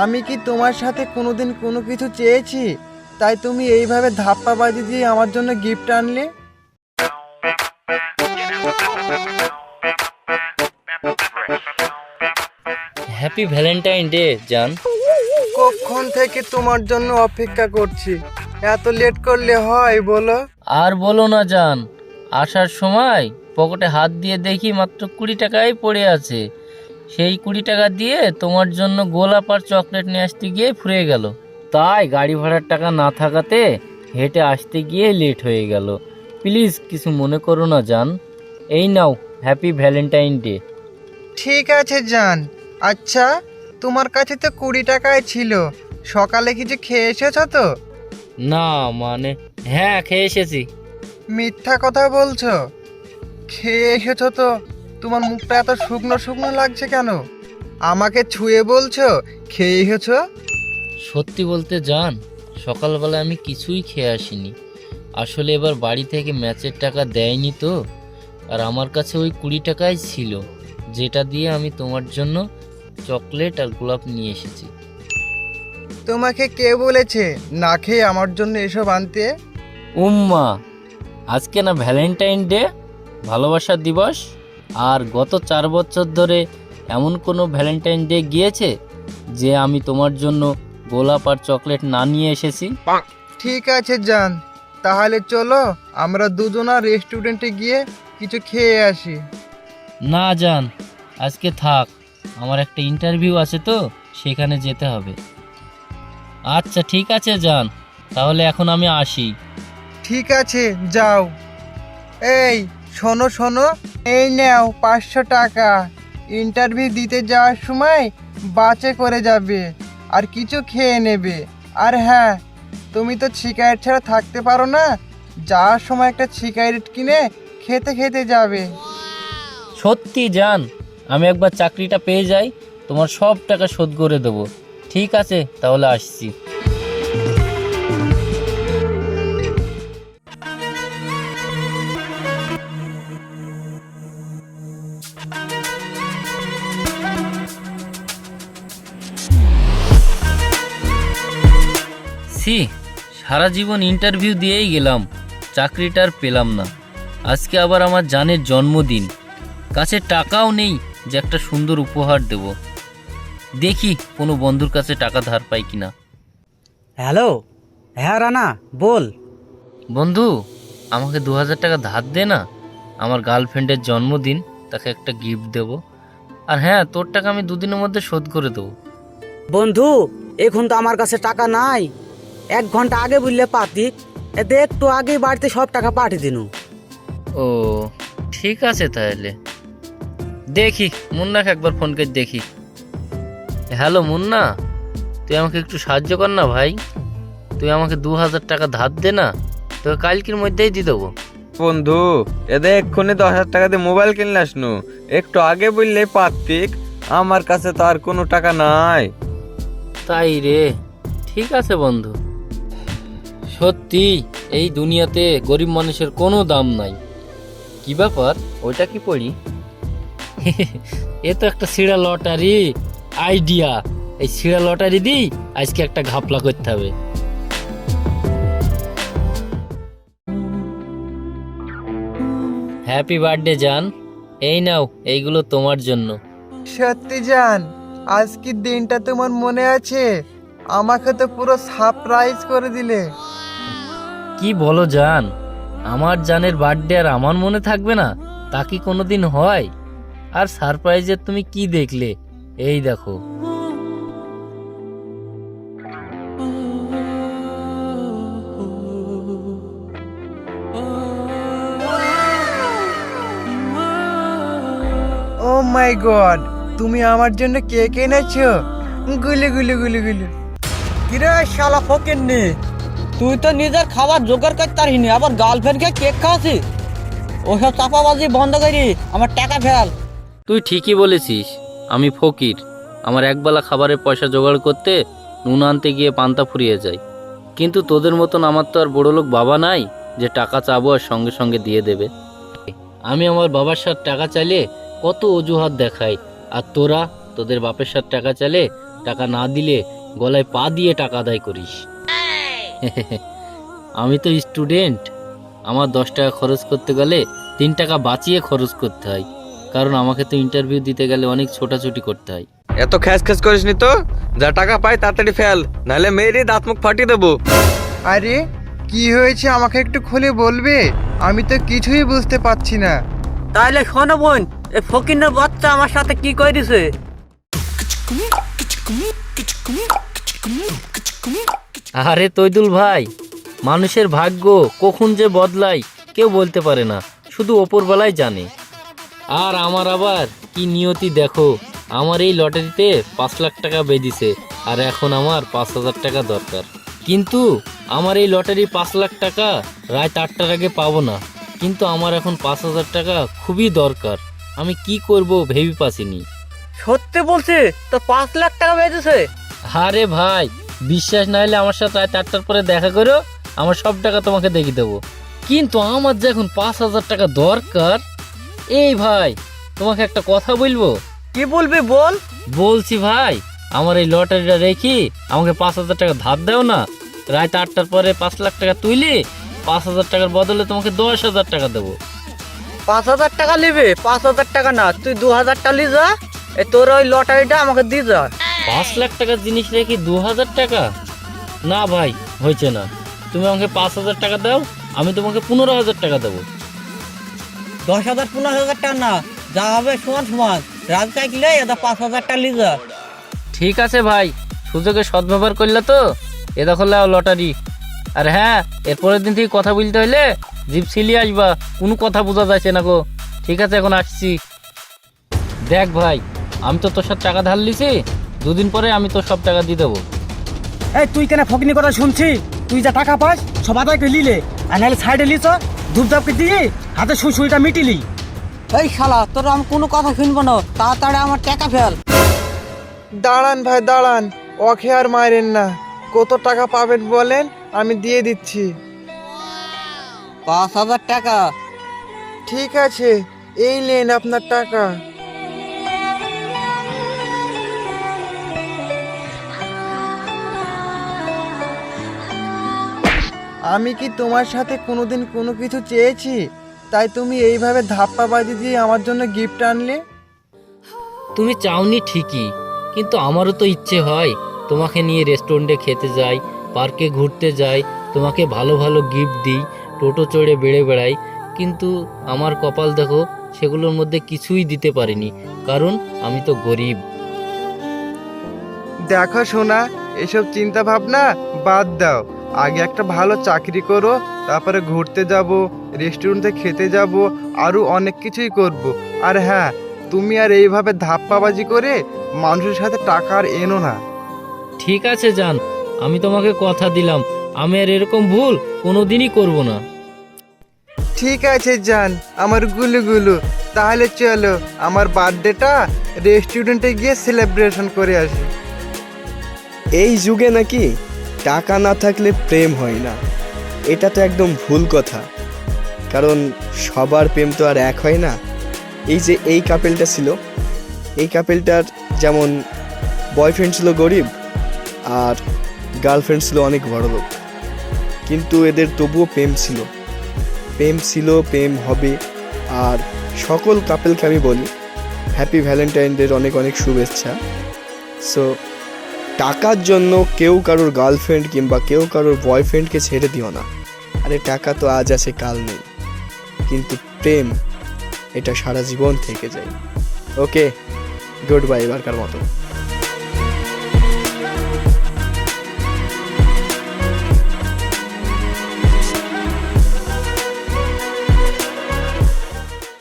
আমি কি তোমার সাথে কোনোদিন কোনো কিছু চেয়েছি? তাই তুমি এইভাবে ধাপ্পা ধাপ্পাবাজি দিয়ে আমার জন্য গিফট আনলে? হ্যাপি ভ্যালেন্টাইন ডে জান কখন থেকে তোমার জন্য অপেক্ষা করছি? এত লেট করলে হয় বলো? আর বলো না জান আসার সময় পকেটে হাত দিয়ে দেখি মাত্র কুড়ি টাকাই পড়ে আছে। সেই কুড়ি টাকা দিয়ে তোমার জন্য গোলাপ আর চকলেট নিয়ে আসতে গিয়ে ফুরিয়ে গেল। তাই গাড়ি ভাড়ার টাকা না থাকাতে হেঁটে আসতে গিয়ে লেট হয়ে গেল। প্লিজ কিছু মনে করো না জান। এই নাও হ্যাপি ভ্যালেন্টাইন ডে ঠিক আছে জান। আচ্ছা তোমার কাছে তো কুড়ি টাকায় ছিল। সকালে কিছু খেয়ে এসেছ তো? না মানে হ্যাঁ খেয়ে এসেছি। মিথ্যা কথা বলছো। খেয়ে এসেছ তো? তোমার মুখটা এত শুকনো শুকনো লাগছে কেন? আমাকে ছুঁয়ে বলছো? খেয়ে এসেছ সত্যি বলতে জান সকালবেলা আমি কিছুই খেয়ে আসিনি। আসলে এবার বাড়ি থেকে ম্যাচের টাকা দেয়নি তো আর আমার কাছে ওই কুড়ি টাকাই ছিল যেটা দিয়ে আমি তোমার জন্য চকলেট আর গোলাপ নিয়ে এসেছি। তোমাকে কে বলেছে না খেয়ে আমার জন্য এসব আনতে? উম্মা আজকে না ভ্যালেন্টাইন ডে ভালোবাসার দিবস? আর গত চার বছর ধরে এমন কোনো ভ্যালেন্টাইন ডে গিয়েছে যে আমি তোমার জন্য গোলাপ আর চকলেট না নিয়ে এসেছি? ঠিক আছে জান। তাহলে চলো আমরা দুজনা রেস্টুরেন্টে গিয়ে কিছু খেয়ে আসি। না যান আজকে থাক। আমার একটা ইন্টারভিউ আছে তো সেখানে যেতে হবে। আচ্ছা ঠিক আছে যান তাহলে এখন আমি আসি। ঠিক আছে যাও। এই শোনো শোনো। এই নাও, পাঁচশো টাকা। ইন্টারভিউ দিতে যাওয়ার সময় বাসে করে যাবে আর কিছু খেয়ে নেবে। আর হ্যাঁ তুমি তো সিগারেট ছাড়া থাকতে পারো না। যাওয়ার সময় একটা সিগারেট কিনে খেতে খেতে যাবে। সত্যি যান আমি একবার চাকরিটা পেয়ে যাই, তোমার সব টাকা শোধ করে দেবো। ঠিক আছে, তাহলে আসছি। সারা জীবন ইন্টারভিউ দিয়েই গেলাম চাকরিটার পেলাম না। আজকে আবার আমার জানের জন্মদিন। কাছে টাকাও নেই যে একটা সুন্দর উপহার দেব। দেখি কোনো বন্ধুর কাছে টাকা ধার পাই কিনা। হ্যালো হ্যাঁ রানা বল। বন্ধু আমাকে দু হাজার টাকা ধার দে না। আমার গার্লফ্রেন্ডের জন্মদিন তাকে একটা গিফট দেব। আর হ্যাঁ তোর টাকা আমি দুদিনের মধ্যে শোধ করে দেবো। বন্ধু এখন তো আমার কাছে টাকা নাই। এক ঘণ্টা আগে বুঝলে পাতিক এতে একটু আগেই বাড়িতে সব টাকা পাঠিয়ে দিনু। ও ঠিক আছে তাহলে। দেখি মুন্নাকে একবার ফোন করে দেখি। হ্যালো মুন্না তুই আমাকে একটু সাহায্য কর না ভাই। তুই আমাকে দু হাজার টাকা ধার দে না তোকে কালকের মধ্যেই দিয়ে দেবো। বন্ধু এদের এক্ষুনি দশ হাজার টাকা দিয়ে মোবাইল কিনলে আসনু। একটু আগে বললে পারতিক আমার কাছে তো আর কোনো টাকা নাই। তাই রে ঠিক আছে বন্ধু। সত্যি এই দুনিয়াতে গরিব মানুষের কোনো দাম নাই। কি ব্যাপার? ওইটা কি পড়ি? এ তো একটা সিড়া লটারি আইডিয়া। এই সিড়া লটারি দিই আজকে একটা ঘাপলা করতে হবে। হ্যাপি বার্থডে জান। এই নাও এইগুলো তোমার জন্য। সত্যি জান। আজকের দিনটা তোমার মনে আছে? আমাকে তো পুরো সারপ্রাইজ করে দিলে। কি বলো জান? আমার জানের বার্থডে আর আমার মনে থাকবে না? তা কি কোনোদিন হয়? আর সারপ্রাইজের তুমি কি দেখলে? এই দেখো। ও মাই গড তুমি আমার জন্য কেক এনেছো? গুলি গুলি গুলি গুলি। কিরে শালা ফকেন নি তুই তো নিজের খাবার জোগাড় করতে পারিনি, আবার গার্লফ্রেন্ডকে কেক খাওয়াছি ওসব চাপাবাজি বন্ধ করি, আমার টাকা ফেল। তুই ঠিকই বলেছিস, আমি ফকির। আমার একবেলা খাবারের পয়সা জোগাড় করতে নুন আনতে গিয়ে পান্তা ফুরিয়ে যায়। কিন্তু তোদের মতন আমার তো আর বড়লোক বাবা নাই যে টাকা চাবো আর সঙ্গে সঙ্গে দিয়ে দেবে। আমি আমার বাবার সাথে টাকা চাইলে কত অজুহাত দেখাই, আর তোরা তোদের বাপের সাথে টাকা চাইলে টাকা না দিলে গলায় পা দিয়ে টাকা আদায় করিস। আমি তো স্টুডেন্ট। আমার দশ টাকা খরচ করতে গেলে তিন টাকা বাঁচিয়ে খরচ করতে হয়। কারণ আমাকে তো ইন্টারভিউ দিতে গেলে অনেক ছোটাছুটি করতে হয়। এত খ্যাস খ্যাস করিস নি তো? যা টাকা পাই তাড়াতাড়ি ফেল নাহলে মেয়েরই দাঁত মুখ ফাটিয়ে দেবো। আরে কি হয়েছে আমাকে একটু খুলে বলবে? আমি তো কিছুই বুঝতে পারছি না। তাইলে শোনো বোন এই ফকিনের বাচ্চা আমার সাথে কি করে দিছে আরে তৈদুল ভাই মানুষের ভাগ্য কখন যে বদলায় কেউ বলতে পারে না শুধু ওপরবেলায় জানে। আর আমার আবার কি নিয়তি দেখো আমার এই লটারিতে পাঁচ লাখ টাকা বেঁধেছে আর এখন আমার পাঁচ হাজার টাকা দরকার। কিন্তু আমার এই লটারি পাঁচ লাখ টাকা রাত আটটার আগে পাবো না কিন্তু আমার এখন পাঁচ হাজার টাকা খুবই দরকার আমি কি করব ভেবে পাসিনি সত্যি বলছি তো পাঁচ লাখ টাকা বেঁধেছে? আরে ভাই বিশ্বাস না হলে আমার সাথে রাত আটটার পরে দেখা করো আমার সব টাকা তোমাকে দেখিয়ে দেবো। কিন্তু আমার যে এখন পাঁচ হাজার টাকা দরকার এই ভাই তোমাকে একটা কথা বলব? কি বলবি বল? বলছি ভাই আমার এই লটারিটা রেখি আমাকে পাঁচ হাজার টাকা ধার দাও না। রাত আটটার পরে পাঁচ লাখ টাকা তুইলি পাঁচ হাজার টাকার বদলে তোমাকে দশ হাজার টাকা দেবো। পাঁচ হাজার টাকা নিবি? পাঁচ হাজার টাকা না তুই দু হাজার টাকা লি যা এ তোর ওই লটারিটা আমাকে দিয়ে যা। পাঁচ লাখ টাকার জিনিস রেখে দু হাজার টাকা? না ভাই হয়েছে না। তুমি আমাকে পাঁচ হাজার টাকা দাও আমি তোমাকে পনেরো হাজার টাকা দেবো। দশ হাজার পনেরো হাজার টাকা না যা হবে সমান সমান। রাত থাকলে এটা পাঁচ হাজার টাকা লি যা। ঠিক আছে ভাই সুযোগে সদ্ব্যবহার করলে তো। এ দেখো লাও লটারি। আর হ্যাঁ এরপরের দিন থেকে কথা বলতে হইলে জিপ সিলি আসবা কোনো কথা বোঝা যাচ্ছে না গো। ঠিক আছে এখন আসছি। দেখ ভাই আমি তো তোর সাথে টাকা ধার লিছি দুদিন পরে আমি তোর সব টাকা দিয়ে দেবো। এই তুই কেন ফকিনি কথা শুনছি? তুই যা টাকা পাস সব আদায় করে লিলে আর নাহলে সাইডে লিছ ধূপধাপকে দিয়ে হাতে সুই সুইটা মিটিলি। এই শালা তোর আমি কোনো কথা শুনব না। তাড়াতাড়ি আমার টাকা ফেল। দাঁড়ান ভাই দাঁড়ান। ওকে আর মারেন না। কত টাকা পাবেন বলেন আমি দিয়ে দিচ্ছি। পাঁচ হাজার টাকা। ঠিক আছে এই নেন আপনার টাকা। আমি কি তোমার সাথে কোনোদিন কোনো কিছু চেয়েছি? তাই তুমি এইভাবে ধাপ্পাবাজি দিয়ে আমার জন্য গিফট আনলে? তুমি চাওনি ঠিকই কিন্তু আমারও তো ইচ্ছে হয় তোমাকে নিয়ে রেস্টুরেন্টে খেতে যাই পার্কে ঘুরতে যাই তোমাকে ভালো ভালো গিফট দিই টোটো চড়ে বেড়ে বেড়াই কিন্তু আমার কপাল দেখো সেগুলোর মধ্যে কিছুই দিতে পারিনি কারণ আমি তো গরিব। দেখো সোনা এসব চিন্তা ভাবনা বাদ দাও। আগে একটা ভালো চাকরি করো তারপরে ঘুরতে যাব রেস্টুরেন্টে খেতে যাব আরও অনেক কিছুই করব। আর হ্যাঁ তুমি আর এইভাবে ধাপ্পাবাজি করে মানুষের সাথে টাকা আর এনো না। ঠিক আছে জান। আমি তোমাকে কথা দিলাম। আমি আর এরকম ভুল কোনোদিনই করব না। ঠিক আছে জান। আমার গুলু গুলু। তাহলে চলো আমার বার্থডেটা রেস্টুরেন্টে গিয়ে সেলিব্রেশন করে আসি। এই যুগে নাকি টাকা না থাকলে প্রেম হয় না। এটা তো একদম ভুল কথা। কারণ সবার প্রেম তো আর এক হয় না। এই যে এই কাপেলটা ছিল, এই কাপেলটার যেমন বয়ফ্রেন্ড ছিল গরিব, আর গার্লফ্রেন্ড ছিল অনেক বড় লোক। কিন্তু এদের তবুও প্রেম ছিল। প্রেম ছিল, প্রেম হবে, আর সকল কাপেলকে আমি বলি হ্যাপি ভ্যালেন্টাইন ডের অনেক অনেক শুভেচ্ছা। সো টাকার জন্য কেউ কারোর গার্লফ্রেন্ড কিংবা কেউ কারোর বয়ফ্রেন্ডকে ছেড়ে দিও না। আরে টাকা তো আজ আছে, কাল নেই। কিন্তু প্রেম, এটা সারা জীবন থেকে যায়। ওকে গুড বাই এবারকার মতো।